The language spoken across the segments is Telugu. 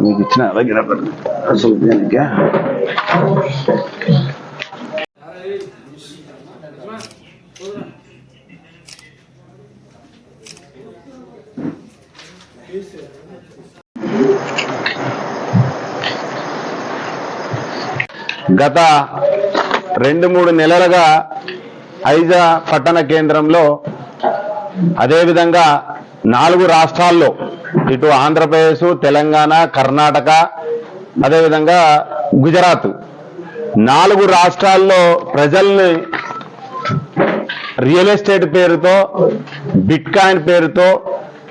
మీకు ఇచ్చిన దగ్గర అసలు దేనికా? గత రెండు మూడు నెలలుగా ఐజా పట్టణ కేంద్రంలో అదేవిధంగా నాలుగు రాష్ట్రాల్లో ఇటు ఆంధ్రప్రదేశ్ తెలంగాణ కర్ణాటక అదేవిధంగా గుజరాత్. నాలుగు రాష్ట్రాల్లో ప్రజల్ని రియల్ ఎస్టేట్ పేరుతో బిట్ కాయిన్ పేరుతో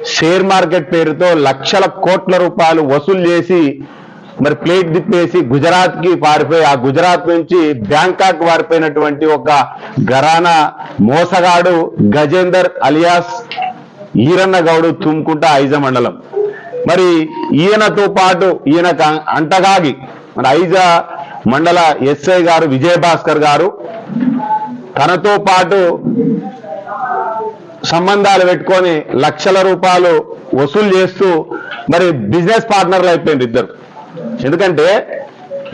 షేర్ మార్కెట్ పేరుతో లక్షల కోట్ల రూపాయలు వసూలు చేసి మరి ప్లేట్ తిప్పేసి గుజరాత్కి పారిపోయి ఆ గుజరాత్ నుంచి బ్యాంకాక్ పారిపోయినటువంటి ఒక గరానా మోసగాడు గజేందర్ అలియాస్ ఈరన్న గౌడు తుమ్కుంట ఐజ మండలం. మరి ఈయనతో పాటు ఈయన అంటగాగి మరి ఐజ మండల ఎస్ఐ గారు విజయభాస్కర్ గారు తనతో పాటు సంబంధాలు పెట్టుకొని లక్షల రూపాయలు వసూలు చేస్తూ మరి బిజినెస్ పార్ట్నర్లు అయిపోయింది ఇద్దరు. ఎందుకంటే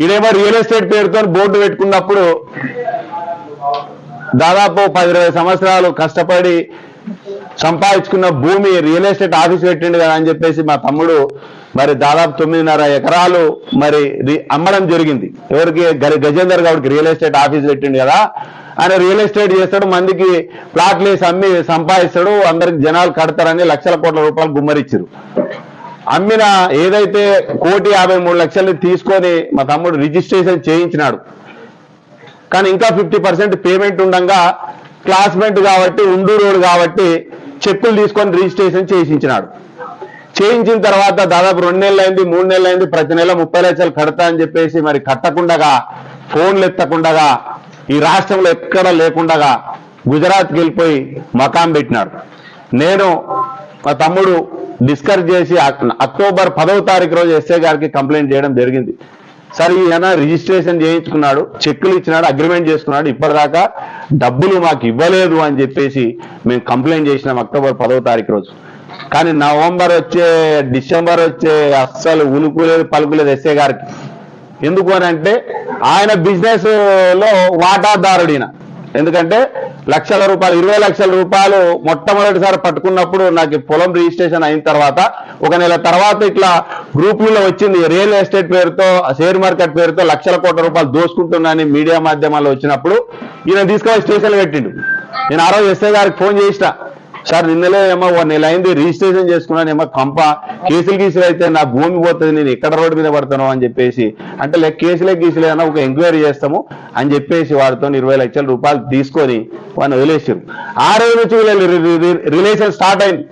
ఇదేమో రియల్ ఎస్టేట్ పేరుతో బోర్డు పెట్టుకున్నప్పుడు దాదాపు పది ఇరవై సంవత్సరాలు కష్టపడి సంపాదించుకున్న భూమి రియల్ ఎస్టేట్ ఆఫీస్ పెట్టిండు కదా అని చెప్పేసి మా తమ్ముడు మరి దాదాపు తొమ్మిదిన్నర ఎకరాలు మరి అమ్మడం జరిగింది. ఎవరికి? గరి గజేందర్ గౌడ్కి రియల్ ఎస్టేట్ ఆఫీస్ పెట్టిండు కదా. ఆయన రియల్ ఎస్టేట్ చేస్తాడు మందికి ప్లాట్లు వేసి అమ్మి సంపాదిస్తాడు అందరికి జనాలు కడతారని లక్షల కోట్ల రూపాయలు గుమ్మరిచ్చారు. అమ్మిన ఏదైతే కోటి యాభై మూడు లక్షలు తీసుకొని మా తమ్ముడు రిజిస్ట్రేషన్ చేయించినాడు. కానీ ఇంకా ఫిఫ్టీ పర్సెంట్ పేమెంట్ ఉండగా క్లాస్మేట్ కాబట్టి ఉండూరోడు కాబట్టి చెక్కులు తీసుకొని రిజిస్ట్రేషన్ చేయించినాడు. చేయించిన తర్వాత దాదాపు రెండు నెలలు అయింది మూడు నెలలు అయింది ప్రతి నెల ముప్పై లక్షలు కడతా అని చెప్పేసి మరి కట్టకుండగా ఫోన్లు ఎత్తకుండగా ఈ రాష్ట్రంలో ఎక్కడ లేకుండగా గుజరాత్కి వెళ్ళిపోయి మకాం పెట్టినాడు. నేను మా తమ్ముడు డిస్కస్ చేసి అక్టోబర్ పదవ తారీఖు రోజు ఎస్ఐ గారికి కంప్లైంట్ చేయడం జరిగింది. సరే ఈయన రిజిస్ట్రేషన్ చేయించుకున్నాడు చెక్కులు ఇచ్చినాడు అగ్రిమెంట్ చేసుకున్నాడు ఇప్పటిదాకా డబ్బులు మాకు ఇవ్వలేదు అని చెప్పేసి మేము కంప్లైంట్ చేసినాం అక్టోబర్ పదవ తారీఖు రోజు. కానీ నవంబర్ వచ్చే డిసెంబర్ వచ్చే అస్సలు ఉనుకులేదు పలుకులేదు ఎస్ఏ గారికి. ఎందుకు అని అంటే ఆయన బిజినెస్లో వాటాదారుడిన ఎందుకంటే లక్షల రూపాయలు ఇరవై లక్షల రూపాయలు మొట్టమొదటిసారి పట్టుకున్నప్పుడు నాకు పొలం రిజిస్ట్రేషన్ అయిన తర్వాత ఒక నెల తర్వాత ఇట్లా గ్రూపుల్లో వచ్చింది. రియల్ ఎస్టేట్ పేరుతో షేర్ మార్కెట్ పేరుతో లక్షల కోట్ల రూపాయలు దోసుకుంటున్నానని మీడియా మాధ్యమాల్లో వచ్చినప్పుడు ఈయన తీసుకొని స్టేషన్ పెట్టిండు. నేను ఆ రోజు ఎస్ఐ గారికి ఫోన్ చేసిన. సార్ నిన్నలే ఏమో ఓ నెల అయింది రిజిస్ట్రేషన్ చేసుకున్నాను ఏమో కంప. కేసులు గీసులు అయితే నా భూమి పోతుంది నేను ఎక్కడ రోడ్డు మీద పడతాను అని చెప్పేసి. అంటే లేక కేసులే గీసులే అన్న ఒక ఎంక్వైరీ చేస్తాము అని చెప్పేసి వాడితో ఇరవై లక్షల రూపాయలు తీసుకొని వాడిని వదిలేసారు. ఆ రోజు నుంచి రిలేషన్ స్టార్ట్ అయింది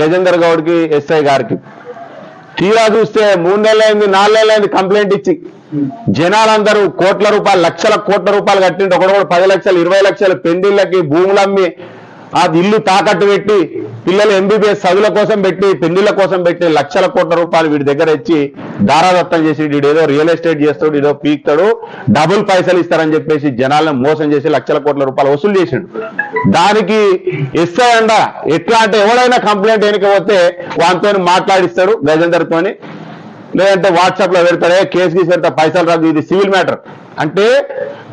గజేందర్ గౌడ్కి ఎస్ఐ గారికి. తీరా చూస్తే మూడు నెలలు అయింది నాలుగు నెలలు అయింది కంప్లైంట్ ఇచ్చి. జనాలందరూ కోట్ల రూపాయలు లక్షల కోట్ల రూపాయలు కట్టిండు. ఒకడు కూడా పది లక్షలు ఇరవై లక్షలు పెండిళ్ళకి భూములు అమ్మి ఆ ఇల్లు తాకట్టు పెట్టి పిల్లలు ఎంబీబీఎస్ చదువుల కోసం పెట్టి పెళ్ళిళ్ళ కోసం పెట్టి లక్షల కోట్ల రూపాయలు వీడి దగ్గర ఇచ్చి దారాదత్తం చేసి వీడు ఏదో రియల్ ఎస్టేట్ చేస్తాడు ఏదో పీక్తాడు డబుల్ పైసలు ఇస్తారని చెప్పేసి జనాలను మోసం చేసి లక్షల కోట్ల రూపాయలు వసూలు చేసిండు. దానికి ఎస్ఐ అండ ఎట్లా అంటే ఎవడైనా కంప్లైంట్ వెనకపోతే వాటితో మాట్లాడిస్తాడు గజేందర్తోని లేదంటే వాట్సాప్లో పెడతాడే కేసు గీసి పెడతా పైసలు రాదు ఇది సివిల్ మ్యాటర్. అంటే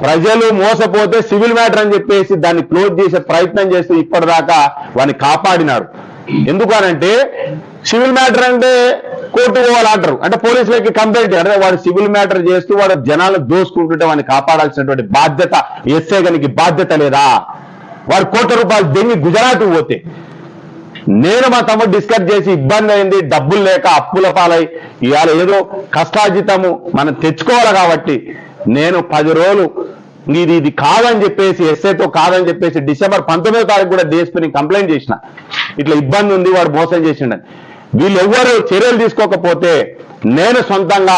ప్రజలు మోసపోతే సివిల్ మ్యాటర్ అని చెప్పేసి దాన్ని క్లోజ్ చేసే ప్రయత్నం చేస్తూ ఇప్పటిదాకా వాడిని కాపాడినాడు ఎందుకనంటే సివిల్ మ్యాటర్ అంటే కోర్టు పోవాలంటారు. అంటే పోలీసులకి కంప్లైంట్ అంటే వాడు సివిల్ మ్యాటర్ చేస్తూ వాడు జనాలను దోసుకుంటుంటే వాడిని కాపాడాల్సినటువంటి బాధ్యత ఎస్ఏ గనికి బాధ్యత లేదా? వాడు కోట్ల రూపాయలు దెంగి గుజరాత్ పోతే నేను మా తమ్ముడు డిస్కస్ చేసి ఇబ్బంది అయింది డబ్బులు లేక అప్పుల పాలై ఇవాళ ఏదో కష్టార్జితము మనం తెచ్చుకోవాలి కాబట్టి నేను పది రోజులు నీది ఇది కాదని చెప్పేసి ఎస్ఐతో కాదని చెప్పేసి డిసెంబర్ పంతొమ్మిదో తారీఖు కూడా డిఎస్పీని కంప్లైంట్ చేసిన. ఇట్లా ఇబ్బంది ఉంది వాడు మోసం చేసిండని. వీళ్ళు ఎవ్వరు చర్యలు తీసుకోకపోతే నేను సొంతంగా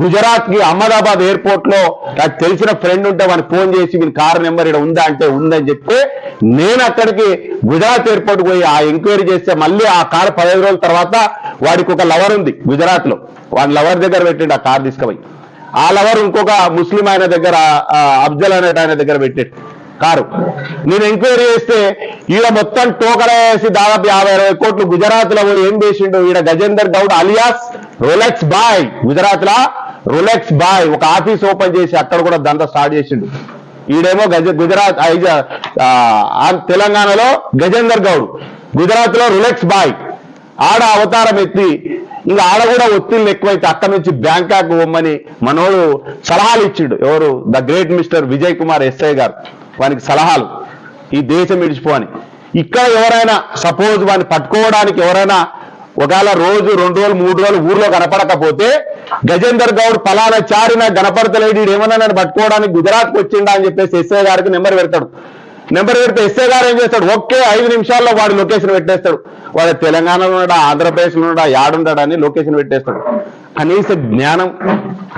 గుజరాత్కి అహ్మదాబాద్ ఎయిర్పోర్ట్లో నాకు తెలిసిన ఫ్రెండ్ ఉంటే వాడిని ఫోన్ చేసి మీ కారు నెంబర్ ఇక్కడ ఉందా అంటే ఉందని చెప్తే నేను అక్కడికి గుజరాత్ ఎయిర్పోర్ట్ పోయి ఆ ఎంక్వైరీ చేస్తే మళ్ళీ ఆ కారు పదహైదు రోజుల తర్వాత వాడికి ఒక లవర్ ఉంది గుజరాత్లో వాడి లవర్ దగ్గర పెట్టిండు ఆ కార్ తీసుకుపోయి. ఆ లవర్ ఇంకొక ముస్లిం ఆయన దగ్గర అఫ్జల్ అనేట ఆయన దగ్గర పెట్టాడు కారు. నేను ఎంక్వైరీ చేస్తే ఈడ మొత్తం టోకరేసి దాదాపు యాభై అరవై కోట్లు గుజరాత్లో ఏం చేసిండు? ఈడ Gajender Goud alias Rolex boy. Gujarat లా రొలెక్స్ బాయ్ ఒక ఆఫీస్ ఓపెన్ చేసి అక్కడ కూడా దందా స్టార్ట్ చేసిండు. ఈడేమో గజ గుజరాత్ తెలంగాణలో గజేందర్ గౌడ్. గుజరాత్లో రులెక్స్ బాయ్. ఆడ అవతారం ఎత్తి ఇంకా ఆడ కూడా ఒత్తిళ్ళు ఎక్కువైతే అక్కడ నుంచి బ్యాంకాక్ పోమ్మని మనోడు సలహాలు ఇచ్చిండు. ఎవరు? The great mister Vijay Kumar SI garu. వానికి సలహాలు. ఈ దేశం విడిచిపోని ఇక్కడ ఎవరైనా సపోజ్ వాడిని పట్టుకోవడానికి ఎవరైనా ఒకవేళ రోజు రెండు రోజులు మూడు రోజులు ఊర్లో కనపడకపోతే గజేందర్ గౌడ్ పలానా చారిన గణపడతలేడు ఈడు ఏమన్నా నన్ను పట్టుకోవడానికి గుజరాత్కి వచ్చిండా అని చెప్పేసి ఎస్ఐ గారికి నెంబర్ పెడతాడు. నెంబర్ పెడితే ఎస్ఐ గారు ఏం చేస్తాడు? ఒకే ఐదు నిమిషాల్లో వాడు లొకేషన్ పెట్టేస్తాడు. వాడు తెలంగాణలో ఉన్నాడా ఆంధ్రప్రదేశ్లో ఉన్నాడా యాడుంటాడా అని లొకేషన్ పెట్టేస్తాడు. కనీస జ్ఞానం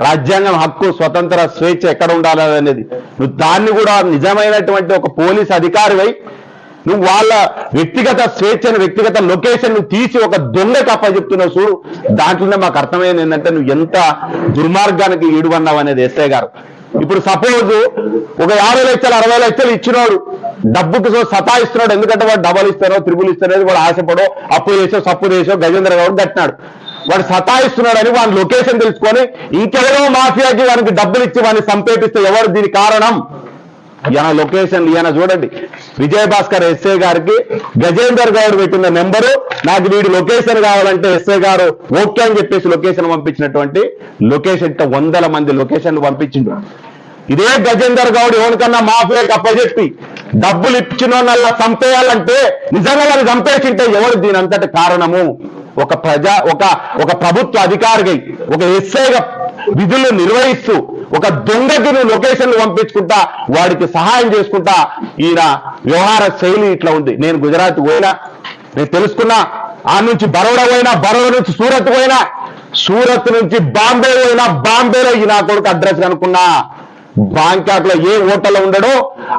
రాజ్యాంగం హక్కు స్వతంత్ర స్వేచ్ఛ ఎక్కడ ఉండాలి అనేది. నువ్వు దాన్ని కూడా నిజమైనటువంటి ఒక పోలీస్ అధికారివై నువ్వు వాళ్ళ వ్యక్తిగత స్వేచ్ఛను వ్యక్తిగత లొకేషన్ నువ్వు తీసి ఒక దొంగకి అప్పచెప్తున్నావు చూడు. దాంట్లోనే మాకు అర్థమైంది ఏంటంటే నువ్వు ఎంత దుర్మార్గానికి ఈడువన్నావు అనేది ఎస్ఐ గారు. ఇప్పుడు సపోజ్ ఒక యాభై లక్షలు అరవై లక్షలు ఇచ్చినోడు డబ్బుకి సో సతాయిస్తున్నాడు. ఎందుకంటే వాడు డబల్ ఇస్తారో త్రిబుల్ ఇస్తారో వాడు ఆశపడో అప్పు చేసో సప్పు చేసో గజేంద్ర గౌడ్ కట్టినాడు. వాడు సతాయిస్తున్నాడని వాడి లొకేషన్ తెలుసుకొని ఇంకెవరో మాఫియాకి వానికి డబ్బులు ఇచ్చి వాడిని సంపేపిస్తే ఎవరు దీని కారణం? ఈయన లొకేషన్ ఈయన చూడండి. విజయభాస్కర్ ఎస్ఐ గారికి గజేందర్ గౌడ్ పెట్టిన నెంబరు నాకు వీడి లొకేషన్ కావాలంటే ఎస్ఐ గారు ఓకే అని చెప్పేసి లొకేషన్ పంపించినటువంటి లొకేషన్ వందల మంది లొకేషన్లు పంపించిండు. ఇదే గజేందర్ గౌడ్ ఎవరికన్నా మాఫియాకి అప్పచెప్పి డబ్బులు ఇచ్చిన వాళ్ళ చంపేయాలంటే నిజంగా వాళ్ళు చంపేసింటే ఎవరు దీని అంతటి కారణము? ఒక ప్రజా ఒక ఒక ప్రభుత్వ అధికారిగా ఒక ఎస్ఐగా విధులు నిర్వహిస్తూ ఒక దొంగకి నువ్వు లొకేషన్లు పంపించుకుంటా వాడికి సహాయం చేసుకుంటా ఈయన వ్యవహార శైలి ఇట్లా ఉంది. నేను గుజరాత్ పోయినా నేను తెలుసుకున్నా ఆ నుంచి బరోడా పోయినా బరోడా నుంచి సూరత్ పోయినా సూరత్ నుంచి బాంబే పోయినా బాంబేలో ఈ నా కొడుకు అడ్రస్ కనుక్కున్నా. బాంకాక్లో ఏ హోటల్ ఉండడో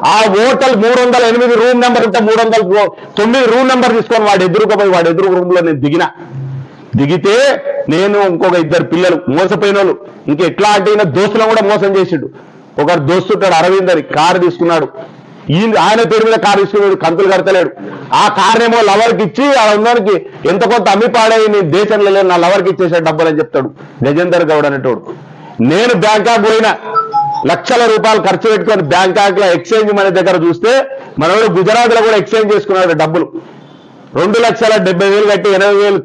ఆ హోటల్ మూడు వందల ఎనిమిది రూమ్ నెంబర్ ఉంటే మూడు వందల తొమ్మిది రూమ్ నెంబర్ తీసుకొని వాడు ఎదురుకపోయి వాడు ఎదురు రూమ్లో నేను దిగిన. దిగితే నేను ఇంకొక ఇద్దరు పిల్లలు మోసపోయిన వాళ్ళు ఇంక ఎట్లా అంటే ఈయన దోస్తులను కూడా మోసం చేసిండు. ఒకరు దోస్తుంటాడు అరవింద్ అని కారు తీసుకున్నాడు. ఈయన ఆయన పేరు మీద కారు తీసుకున్నాడు కంతులు కడతలేడు. ఆ కారునేమో లవర్కి ఇచ్చి ఆ ఉన్నోనికి ఎంత కొంత అమ్మి పాడే నీ దేశంలో నా లవర్కి ఇచ్చేసే డబ్బులు అని చెప్తాడు. గజేందర్ గౌడ్ అనేటోడు. నేను బ్యాంకాక్ పోయినా లక్షల రూపాయలు ఖర్చు పెట్టుకొని బ్యాంకాక్లో ఎక్స్చేంజ్ మన దగ్గర చూస్తే మనోడు గుజరాత్లో కూడా ఎక్స్చేంజ్ చేసుకున్నాడు డబ్బులు. రెండు లక్షల డెబ్బై వేలు కట్టి ఎనభై వేలు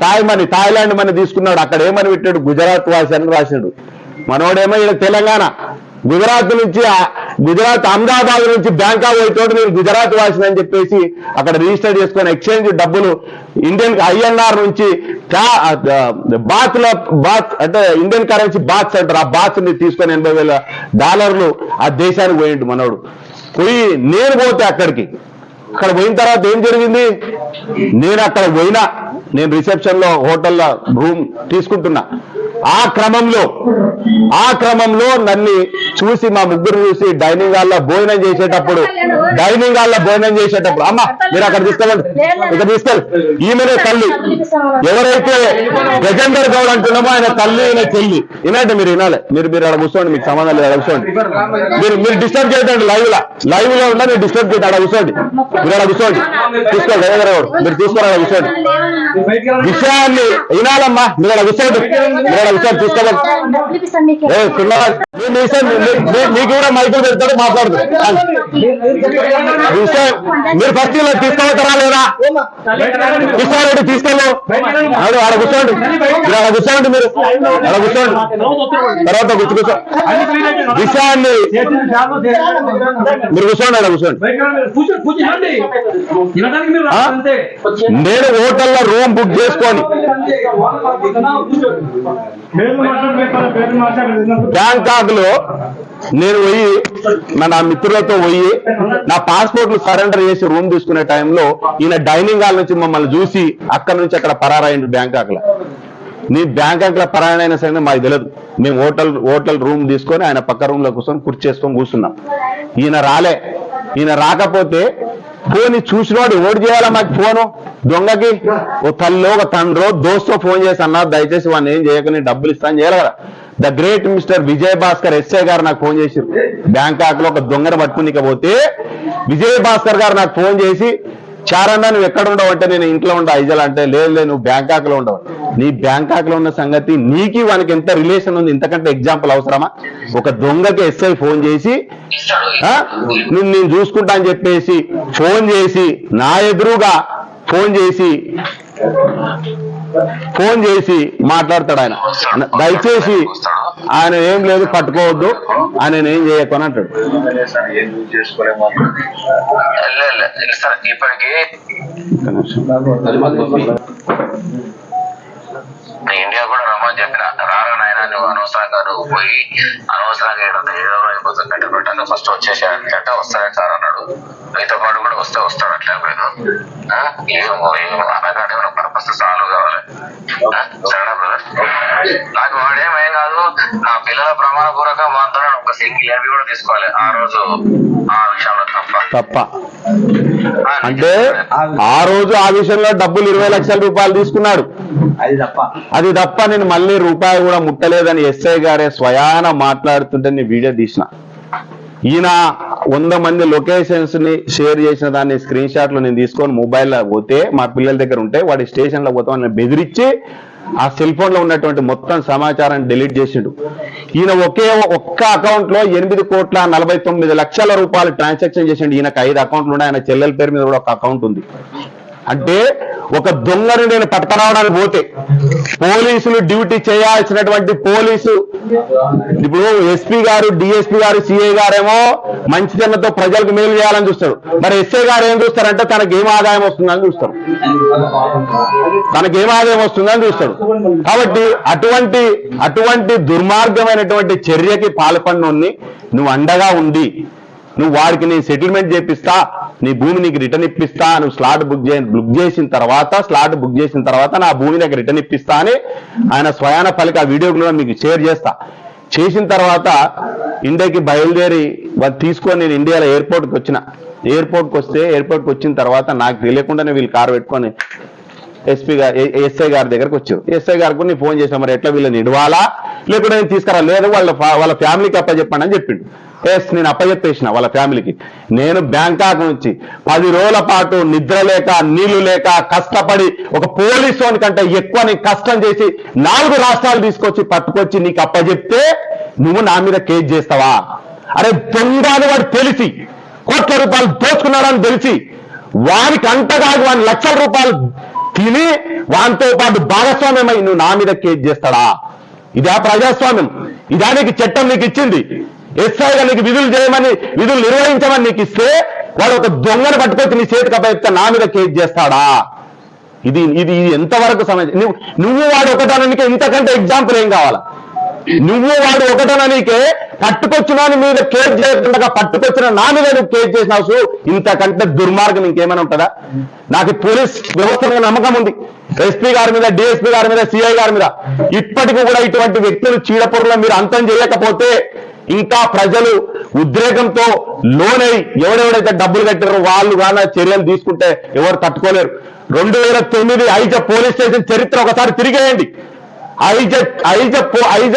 థాయ్ మనీ థాయిలాండ్ మనీ తీసుకున్నాడు. అక్కడ ఏమని పెట్టాడు? గుజరాత్ వాసి అని రాశాడు మనోడేమో ఇక్కడ తెలంగాణ. గుజరాత్ నుంచి గుజరాత్ అహ్మదాబాద్ నుంచి బ్యాంకాక్ పోయేటోడు నేను గుజరాత్ వాసిని అని చెప్పేసి అక్కడ రిజిస్టర్ చేసుకుని ఎక్స్చేంజ్ డబ్బులు ఇండియన్ ఐఎన్ఆర్ నుంచి బాత్లో బాత్ అంటే ఇండియన్ కరెన్సీ బాత్స్ అంటారు. ఆ బాత్ని తీసుకొని ఎనభై వేల డాలర్లు ఆ దేశానికి పోయిండు మనోడు. పోయి నేను పోతే అక్కడికి. అక్కడ పోయిన తర్వాత ఏం జరిగింది? నేను అక్కడ పోయినా. నేను రిసెప్షన్లో హోటల్లో రూమ్ తీసుకుంటున్నా. ఆ క్రమంలో ఆ క్రమంలో నన్ను చూసి మా ముగ్గురు చూసి డైనింగ్ హాల్లో భోజనం చేసేటప్పుడు డైనింగ్ హాల్లో భోజనం చేసేటప్పుడు అమ్మ మీరు అక్కడ తీసుకెళ్ళండి. ఇక్కడ తీసుకెళ్ళి. ఈమెనే తల్లి. ఎవరైతే గజేందర్ గౌడ్ అంటున్నామో ఆయన తల్లి ఆయన చెల్లి. వినండి మీరు వినాలి. మీరు మీరు అక్కడ కూర్చోండి మీకు సమాధానం లేదు కూర్చోండి. మీరు మీరు డిస్టర్బ్ చేయకండి లైవ్ లా. లైవ్లో ఉన్నా మీరు డిస్టర్బ్ చేయండి అక్కడ కూర్చోండి. మీరు అక్కడ కూర్చోండి. తీసుకోండి గజేందర్ గౌడ్ మీరు తీసుకోండి అక్కడ కూర్చోండి. విషయాన్ని వినాలమ్మా మీరు అక్కడ కూర్చోండి. మీరు అక్కడ కూర్చోండి తీసుకోండి మీకు కూడా మైకులు పెడతాడు మాట్లాడదు మీరు ఫస్ట్ ఇలా తీసుకోవతారా లేదా? తీసుకోవాలంటే తీసుకెళ్ళు. ఆడు ఆడ కూర్చోండి. మీరు అక్కడ కూర్చోండి మీరు. అక్కడ కూర్చోండి. తర్వాత కూర్చో కూర్చో. విషయాన్ని మీరు కూర్చోండి అక్కడ కూర్చోండి. నేను హోటల్లో రూమ్ బుక్ చేసుకొని బ్యాంకాక్లో నేను పోయి నా నా మిత్రులతో పోయి నా పాస్పోర్ట్లు సరెండర్ చేసి రూమ్ తీసుకునే టైంలో ఈయన డైనింగ్ హాల్ నుంచి మమ్మల్ని చూసి అక్కడ నుంచి అక్కడ పరారాయండి బ్యాంకాక్లో నీ బ్యాంకాక్లో పరాయణ సరే మాకు తెలియదు మేము హోటల్ హోటల్ రూమ్ తీసుకొని ఆయన పక్క రూమ్లో కూర్చొని కుర్చేసుకొని కూర్చున్నాం. ఈయన రాలే. ఈయన రాకపోతే ఫోన్ చూసినోడు ఓడి చేయాలా మాకు ఫోను? దొంగకి? ఓ తల్లో ఒక తండ్రో దోస్తో ఫోన్ చేసి అన్నా దయచేసి వాడిని ఏం చేయక నేను డబ్బులు ఇస్తాను చేయాలి కదా. The great mister Vijay Bhaskar SI garu నాకు ఫోన్ చేసిరు బ్యాంకాక్లో ఒక దొంగను పట్టుకునిక పోతే విజయ్ భాస్కర్ గారు నాకు ఫోన్ చేసి చారన్నా నువ్వు ఎక్కడ ఉండవు అంటే నేను ఇంట్లో ఉండ ఐజల్ అంటే లేదు లేదు నువ్వు బ్యాంకాక్లో ఉండవు. నీ బ్యాంకాక్లో ఉన్న సంగతి నీకి వానికి ఎంత రిలేషన్ ఉంది ఇంతకంటే ఎగ్జాంపుల్ అవసరమా? ఒక దొంగకి ఎస్ఐ ఫోన్ చేసి నిన్ను నేను చూసుకుంటా అని చెప్పేసి ఫోన్ చేసి నా ఎదురుగా ఫోన్ చేసి ఫోన్ చేసి మాట్లాడతాడు ఆయన. దయచేసి ఆయన ఏం లేదు పట్టుకోవద్దు. ఆయన ఏం చేయకు అని అంటాడు ఇప్పటికి. నేను ఇండియా కూడా రమ్మని చెప్పిన. రారా నాయన నువ్వు అనవసరంగా నువ్వు పోయి అనవసరంగా ఏదో ఏదో అయిపోతుంది పెట్టు పెట్టాను ఫస్ట్ వచ్చేసి అంటే వస్తానే సార్ అన్నాడు. మీతో పాటు కూడా వస్తే వస్తాడు అట్లా లేదు? ఏమో ఏమో అనగానే పర్పస్ సాల్వ్ కావాలి? సరేనా బ్రదర్ నాకు వాడేమేం కాదు. నా పిల్లల ప్రమాణపూర్వక మాత్రం ఒక సింగిల్ అవి కూడా తీసుకోవాలి. ఆ రోజు ఆ విషయంలో తప్ప. తప్ప. అంటే ఆ రోజు ఆ విషయంలో డబ్బులు ఇరవై లక్షల రూపాయలు తీసుకున్నాడు. అది తప్ప. అది తప్ప నేను మళ్ళీ రూపాయి కూడా ముట్టలేదని ఎస్ఐ గారే స్వయాన మాట్లాడుతుంటే నేను వీడియో తీసిన. ఈయన వంద మంది లొకేషన్స్ని షేర్ చేసిన దాన్ని స్క్రీన్ షాట్లు నేను తీసుకొని మొబైల్లో పోతే మా పిల్లల దగ్గర ఉంటే వాడి స్టేషన్లో పోతామని బెదిరించి ఆ సెల్ ఫోన్లో ఉన్నటువంటి మొత్తం సమాచారాన్ని డిలీట్ చేసిండు. ఈయన ఒకే ఒక్క అకౌంట్లో ఎనిమిది కోట్ల నలభై తొమ్మిది లక్షల రూపాయలు ట్రాన్సాక్షన్ చేసిండు. ఈయనకు ఐదు అకౌంట్లు ఉన్నాయి. ఆయన చెల్లెల పేరు మీద కూడా ఒక అకౌంట్ ఉంది. అంటే ఒక దొంగను నేను పట్టుకురావడానికి పోతే పోలీసులు డ్యూటీ చేయాల్సినటువంటి పోలీసు ఇప్పుడు ఎస్పీ గారు డిఎస్పీ గారు సిఐ గారేమో మంచిదన్నతో ప్రజలకు మేలు చేయాలని చూస్తారు. మరి ఎస్ఐ గారు ఏం చూస్తారంటే తనకి ఏం ఆదాయం వస్తుందని చూస్తారు. తనకి ఏం ఆదాయం వస్తుందని చూస్తారు. కాబట్టి అటువంటి అటువంటి దుర్మార్గమైనటువంటి చర్యకి పాల్పడినోన్ని నువ్వు అండగా ఉండి నువ్వు వాడికి నేను సెటిల్మెంట్ చేపిస్తా నీ భూమి నీకు రిటర్న్ ఇప్పిస్తా నువ్వు స్లాట్ బుక్ చే బుక్ చేసిన తర్వాత స్లాట్ బుక్ చేసిన తర్వాత నా భూమి నాకు రిటర్న్ ఇప్పిస్తా అని ఆయన స్వయాన పలికి ఆ వీడియో కూడా మీకు షేర్ చేస్తా. చేసిన తర్వాత ఇండియాకి బయలుదేరి తీసుకొని నేను ఇండియాలో ఎయిర్పోర్ట్కి వచ్చిన. ఎయిర్పోర్ట్కి వస్తే ఎయిర్పోర్ట్కి వచ్చిన తర్వాత నాకు తెలియకుండానే వీళ్ళు కారు పెట్టుకొని ఎస్పీ గారు ఎస్ఐ గారి దగ్గరకు వచ్చారు. ఎస్ఐ గారికి నేను ఫోన్ చేసాను మరి ఎట్లా వీళ్ళని ఇడవాలా? లేకుంటే నేను తీసుకురా. లేదు వాళ్ళ వాళ్ళ ఫ్యామిలీకి అప్పచెప్పండి అని చెప్పిండు. ఎస్ నేను అప్పచెప్పేసిన వాళ్ళ ఫ్యామిలీకి. నేను బ్యాంకాక్ నుంచి పది రోజుల పాటు నిద్ర లేక నీళ్ళు లేక కష్టపడి ఒక పోలీసు కంటే ఎక్కువ నీకు కష్టం చేసి నాలుగు రాష్ట్రాలు తీసుకొచ్చి పట్టుకొచ్చి నీకు అప్పచెప్తే నువ్వు నా మీద కేసు చేస్తావా? అరే దొంగని వాడు తెలిసి కోట్ల రూపాయలు దోచుకున్నాడని తెలిసి వానికి అంతగా వాని లక్షల రూపాయలు తిని వానితో పాటు భాగస్వామ్యమై నువ్వు నా మీద కేసు చేస్తాడా? ఇదా ప్రజాస్వామ్యం. ఇదా నీకు చట్టం నీకు ఇచ్చింది. ఎస్ఐగా నీకు విధులు చేయమని విధులు నిర్వహించమని నీకు ఇస్తే వాడు ఒక దొంగను పట్టుకొచ్చి నీ చేతికి అప్పచెప్తే నా మీద కేసు చేస్తాడా? ఇది ఇది ఇది ఎంతవరకు సమస్య నువ్వు నువ్వు వాడు ఒకటానికి ఇంతకంటే ఎగ్జాంపుల్ ఏం కావాలా? నువ్వు వాడు ఒకటననికే పట్టుకొచ్చిన మీద కేసు చేయకుండా పట్టుకొచ్చిన నా మీద నువ్వు కేసు చేసినావు సో ఇంతకంటే దుర్మార్గం ఇంకేమైనా ఉంటుందా? నాకు పోలీస్ వ్యవస్థ నమ్మకం ఉంది. ఎస్పీ గారి మీద డిఎస్పీ గారి మీద సిఐ గారి మీద. ఇప్పటికీ కూడా ఇటువంటి వ్యక్తులు చీడపొరలో మీరు అంతం చేయకపోతే ఇంకా ప్రజలు ఉద్రేకంతో లోనై ఎవరెవరైతే డబ్బులు కట్టారో వాళ్ళు కానీ చర్యలు తీసుకుంటే ఎవరు తట్టుకోలేరు. రెండు వేల తొమ్మిది ఐజ పోలీస్ స్టేషన్ చరిత్ర ఒకసారి తిరిగేయండి. ఐజ ఐజ ఐజ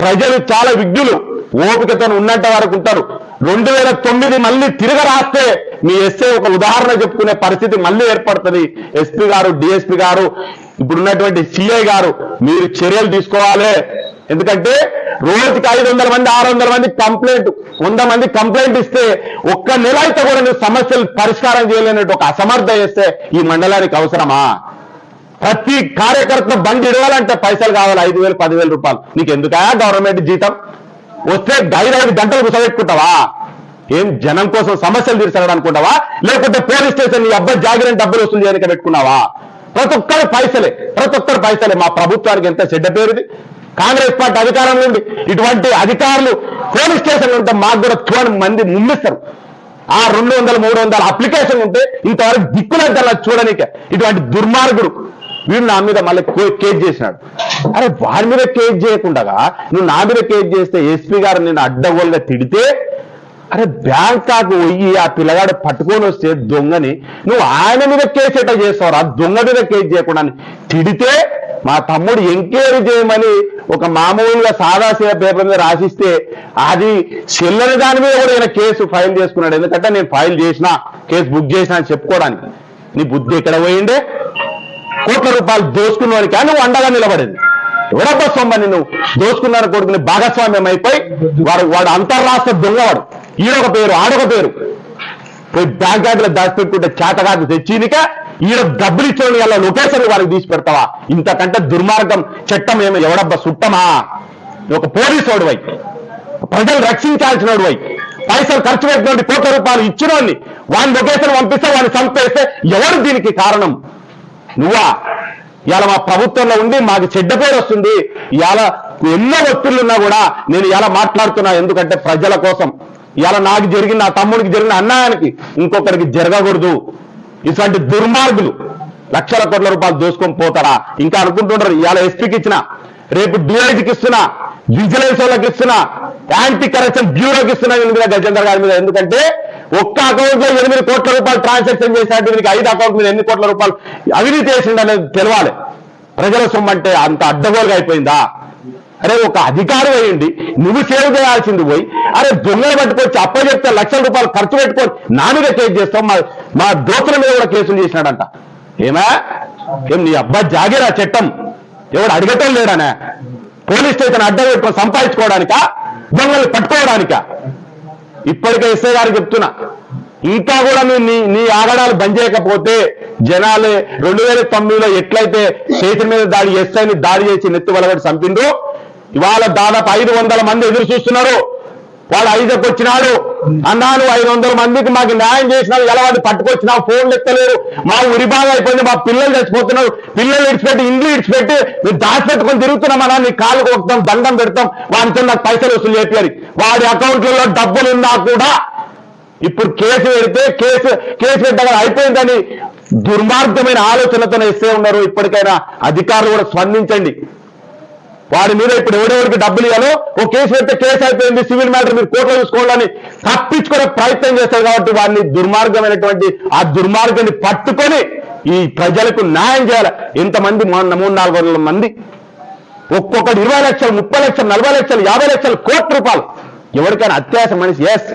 ప్రజలు చాలా విజ్ఞులు ఓపికతో ఉన్నంత వరకు ఉంటారు. రెండు వేల తొమ్మిది మళ్ళీ తిరగ రాస్తే మీ ఎస్ఏ ఒక ఉదాహరణ చెప్పుకునే పరిస్థితి మళ్ళీ ఏర్పడుతుంది. ఎస్పీ గారు డిఎస్పీ గారు ఇప్పుడున్నటువంటి సిఐ గారు మీరు చర్యలు తీసుకోవాలి. ఎందుకంటే రోజుకి ఐదు వందల మంది ఆరు వందల మంది కంప్లైంట్ వంద మంది కంప్లైంట్ ఇస్తే ఒక్క నెల అయితే కూడా నువ్వు సమస్యలు పరిష్కారం చేయలేనట్టు ఒక అసమర్థ చేస్తే ఈ మండలానికి అవసరమా? ప్రతి కార్యకర్త బండి ఇడవాలంటే పైసలు కావాలి ఐదు వేలు పదివేల రూపాయలు. నీకు ఎందుకా గవర్నమెంట్ జీతం? వస్తే ఐదు ఐదు గంటలు కుసబెట్టుకుంటావా ఏం జనం కోసం సమస్యలు తీర్చడం అనుకుంటావా? లేకపోతే పోలీస్ స్టేషన్ నీ అబ్బాయి జాగ్రత్త డబ్బులు వసూలు చేయడానికి పెట్టుకున్నావా? ప్రతి ఒక్కరు పైసలే ప్రతి ఒక్కరు పైసలే. మా ప్రభుత్వానికి ఎంత చెడ్డ పేరుది కాంగ్రెస్ పార్టీ అధికారంలో ఉంది ఇటువంటి అధికారులు పోలీస్ స్టేషన్ ఉంటే మాకు కూడా చూడని మంది ముమ్మిస్తారు. ఆ రెండు వందల మూడు వందల అప్లికేషన్ ఉంటే ఇంతవరకు దిక్కులంతా చూడనిక. ఇటువంటి దుర్మార్గుడు వీడు నా మీద మళ్ళీ కో- కేసు చేసినాడు. అరే వాడి మీద కేసు చేయకుండా నువ్వు నా మీద కేసు చేస్తే ఎస్పీ గారు నేను అడ్డగోలుగా తిడితే అరే బ్యాంకాక్ పోయి ఆ పిల్లగాడు పట్టుకొని వస్తే దొంగని నువ్వు ఆయన మీద కేసు ఎట్లా చేస్తావురా? దొంగ మీద కేసు చేయకుండా అని తిడితే మా తమ్ముడు ఎంక్వైరీ చేయమని ఒక మామూలుగా సాదాసీద పేపర్ మీద రాసిస్తే అది చెల్లని దాని మీద కూడా ఈయన కేసు ఫైల్ చేసుకున్నాడు. ఎందుకంటే నేను ఫైల్ చేసిన కేసు బుక్ చేసిన అని చెప్పుకోవడానికి. నీ బుద్ధి ఎక్కడ పోయిండే? కోట్ల రూపాయలు దోసుకున్నవానికి కానీ నువ్వు అండగా నిలబడింది. ఎవరబ్బా సొమ్మని నువ్వు దోసుకున్న కొడుకుని భాగస్వామ్యం అయిపోయి వాడు వాడు అంతర్రాష్ట్ర దొంగవాడు. ఈడొక పేరు ఆడొక పేరు. పోయి బ్యాంక్ బ్యాగ్లో దాచిపెట్టుకుంటే చేతగాదు తెచ్చినిక ఈడ డబ్బులు ఇచ్చిన ఇలా లొకేషన్ వారికి తీసి పెడతావా? ఇంతకంటే దుర్మార్గం చట్టం ఏమో? ఎవడబ్బా సుట్టమా? ఒక పోలీసు వాడివై ప్రజలు రక్షించాల్సిన వై. పైసలు ఖర్చు పెట్టినోడి కోట్ల రూపాయలు ఇచ్చినోడిని. వాని లొకేషన్ పంపిస్తే వాడిని చంపేస్తే ఎవరు దీనికి కారణం? నువ్వా? ఇవాళ మా ప్రభుత్వంలో ఉండి మాకు చెడ్డ పేరు వస్తుంది. ఇవాళ ఎన్నో ఒత్తిళ్ళున్నా కూడా నేను ఇలా మాట్లాడుతున్నా ఎందుకంటే ప్రజల కోసం. ఇవాళ నాకు జరిగిన నా తమ్ముడికి జరిగిన అన్నాయానికి ఇంకొకరికి జరగకూడదు. ఇటువంటి దుర్మార్గులు లక్షల కోట్ల రూపాయలు దోసుకొని పోతారా? ఇంకా అనుకుంటుంటారు ఇవాళ ఎస్పీకి ఇచ్చిన రేపు డిఐజీకి ఇస్తున్నా విజిలెన్స్ వాళ్ళకి ఇస్తున్నా యాంటీ కరప్షన్ బ్యూరోకి ఇస్తున్నా గజేంద్ర గారి మీద. ఎందుకంటే ఒక్క అకౌంట్లో ఎనిమిది కోట్ల రూపాయలు ట్రాన్సాక్షన్ చేశాడు వీరికి ఐదు అకౌంట్ మీద ఎన్ని కోట్ల రూపాయలు అవినీతి చేసిండు అనేది తెలవాలి. ప్రజల సొమ్ము అంటే అంత అడ్డగోలుగా అయిపోయిందా? అరే ఒక అధికారం అయ్యండి. నువ్వు సేవ్ చేయాల్సింది పోయి అరే దొంగలు పట్టుకొచ్చి అప్పచెప్తే లక్షల రూపాయలు ఖర్చు పెట్టుకొని నా మీద కేసు చేస్తాం మా మా దోస్తుల మీద కూడా కేసులు చేసినాడంట. ఏమా? ఏం నీ అబ్బా జాగిరా చట్టం? ఎవడు అడగటం లేడానే? పోలీస్ స్టేషన్ అడ్డం పెట్టుకొని సంపాదించుకోవడానికా? దొంగలు పట్టుకోవడానికా? ఇప్పటికే ఎస్ఐ గారు చెప్తున్నా. ఇంకా కూడా నువ్వు నీ నీ ఆగడాలు బంద్ చేయకపోతే జనాలే రెండు వేల తొమ్మిదిలో ఎట్లయితే స్టేషన్ మీద దాడి ఎస్ఐని దాడి చేసి నెత్తి వలగడి చంపిండ్రు ఇవాళ దాదాపు ఐదు వందల మంది ఎదురు చూస్తున్నారు. వాడు ఐదుకి వచ్చినాడు. అన్నాను ఐదు వందల మందికి మాకు న్యాయం చేసినావు ఎలా వాడిని పట్టుకొచ్చినావు ఫోన్లు ఎత్తలేరు. మా ఉరి బాగా అయిపోయింది మా పిల్లలు చచ్చిపోతున్నారు. పిల్లలు ఇడిచిపెట్టి ఇండ్లు ఇడిచిపెట్టి మీరు దాచిపెట్టుకొని తిరుగుతున్నామన్నా నీ కాళ్ళు కొడతాం దండం పెడతాం. వాడితో నాకు పైసలు వసూలు చెప్పారు వాడి అకౌంట్లలో డబ్బులు ఉన్నా కూడా ఇప్పుడు కేసు పెడితే కేసు కేసు పెట్టగా అయిపోయిందని దుర్మార్గమైన ఆలోచనతో ఇస్తే ఉన్నారు. ఇప్పటికైనా అధికారులు కూడా స్పందించండి. వాడి మీద ఇప్పుడు ఎవడెవరికి డబ్బులు ఇవ్వాలో ఓ కేసు పెడితే కేసు అయిపోయింది సివిల్ మ్యాటర్ మీరు కోర్టులో చూసుకోవాలని తప్పించుకునే ప్రయత్నం చేస్తారు కాబట్టి వాడిని దుర్మార్గమైనటువంటి ఆ దుర్మార్గాన్ని పట్టుకొని ఈ ప్రజలకు న్యాయం చేయాలి. ఎంతమంది మూడు నాలుగు వందల మంది ఒక్కొక్కటి ఇరవై లక్షలు ముప్పై లక్షలు నలభై లక్షలు యాభై లక్షలు కోట్ల రూపాయలు. ఎవరికైనా అత్యాశ మనిషి ఎస్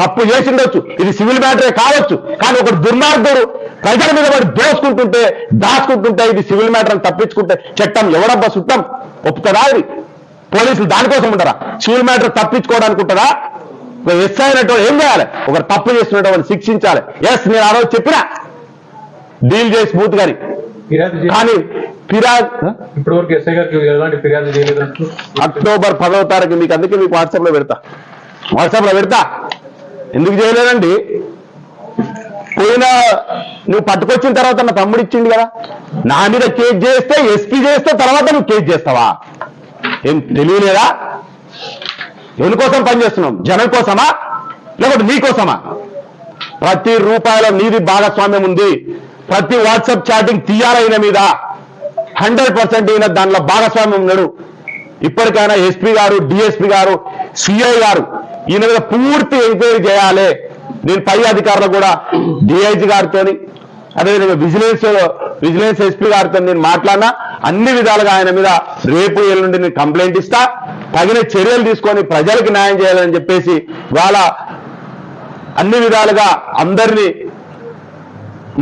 తప్పు చేసిండొచ్చు. ఇది సివిల్ మ్యాటరే కావచ్చు. కానీ ఒక దుర్మార్గుడు ప్రజల మీద వాడు దోసుకుంటుంటే దాచుకుంటుంటే ఇది సివిల్ మ్యాటర్ అని తప్పించుకుంటే చట్టం ఎవడబ్బా సుట్టం? ఒప్పుతుందా ఇది? పోలీసులు దానికోసం ఉంటారా? సివిల్ మ్యాటర్ తప్పించుకోవడానికి ఉంటుందా? ఒక ఎస్ఐ అయినటువంటి ఏం చేయాలి? ఒకరు తప్పు చేస్తున్నటువంటి శిక్షించాలి. ఎస్ నేను ఆ రోజు చెప్పినా. డీల్ చేసి బూత్ గారి కానీ ఫిరాజ్ ఇప్పటి వరకు ఎస్ఐ గారికి ఎలాంటి ఫిర్యాదు చేయలేదంటూ అక్టోబర్ పదవ తారీఖు మీకు అందుకే మీకు వాట్సాప్లో పెడతా. వాట్సాప్లో పెడతా. ఎందుకు చేయలేదండి? పోయిన నువ్వు పట్టుకొచ్చిన తర్వాత నా తమ్ముడు ఇచ్చిండు కదా. నా మీద కేసు చేస్తే ఎస్పీ చేస్తే తర్వాత నువ్వు కేసు చేస్తావా? ఏం తెలియలేదా? ఎవరి కోసం పనిచేస్తున్నాం జనం కోసమా? లేకపోతే నీ కోసమా? ప్రతి రూపాయల నీది భాగస్వామ్యం ఉంది. ప్రతి వాట్సాప్ చాటింగ్ తీయాలైన మీద హండ్రెడ్ పర్సెంట్ ఈయన దానిలో భాగస్వామ్యం ఉన్నాడు. ఇప్పటికైనా ఎస్పీ గారు డిఎస్పీ గారు సిఐ గారు ఈయన మీద పూర్తి ఎంక్వైరీ చేయాలి. నేను పై అధికారులు కూడా డిఐజీ గారితో అదేవిధంగా విజిలెన్స్ విజిలెన్స్ ఎస్పీ గారితో నేను మాట్లాడినా అన్ని విధాలుగా ఆయన మీద రేపు ఎల్లుండి నేను కంప్లైంట్ ఇస్తా తగిన చర్యలు తీసుకొని ప్రజలకు న్యాయం చేయాలని చెప్పేసి వాళ్ళ అన్ని విధాలుగా అందరినీ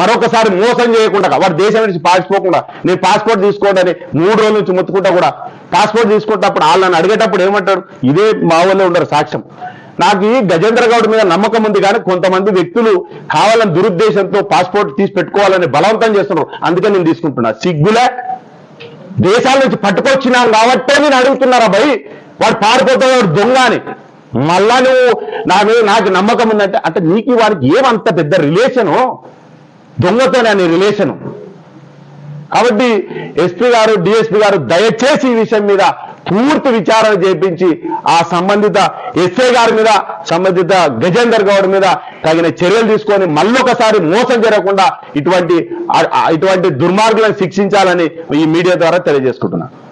మరొకసారి మోసం చేయకుండా వాడు దేశం నుంచి పాసిపోకుండా నేను పాస్పోర్ట్ తీసుకోండి మూడు రోజుల నుంచి మొత్తుకుంటా కూడా పాస్పోర్ట్ తీసుకుంటప్పుడు వాళ్ళని అడిగేటప్పుడు ఏమంటారు? ఇదే మా ఉండరు సాక్ష్యం. నాకు ఈ గజేంద్ర గౌడ్ మీద నమ్మకం ఉంది కానీ కొంతమంది వ్యక్తులు కావాలని దురుద్దేశంతో పాస్పోర్ట్ తీసి పెట్టుకోవాలని బలవంతం చేస్తున్నారు. అందుకే నేను తీసుకుంటున్నా. సిగ్గులే. దేశాల నుంచి పట్టుకొచ్చిన కాబట్టే నేను అడుగుతున్నారా భయ్? వాడు పారిపోతాడు దొంగ అని. మళ్ళా నువ్వు నా మీద నాకు నమ్మకం ఉందంటే అంటే నీకు వాడికి ఏమంత పెద్ద రిలేషను దొంగతోనే అని రిలేషను కాబట్టి ఎస్పీ గారు డిఎస్పీ గారు దయచేసి ఈ విషయం మీద పూర్తి విచారణ చేపించి ఆ సంబంధిత ఎస్ఐ గారి మీద సంబంధిత గజేందర్ గౌడ్ మీద తగిన చర్యలు తీసుకొని మళ్ళొకసారి మోసం జరగకుండా ఇటువంటి ఇటువంటి దుర్మార్గులను శిక్షించాలని ఈ మీడియా ద్వారా తెలియజేసుకుంటున్నాను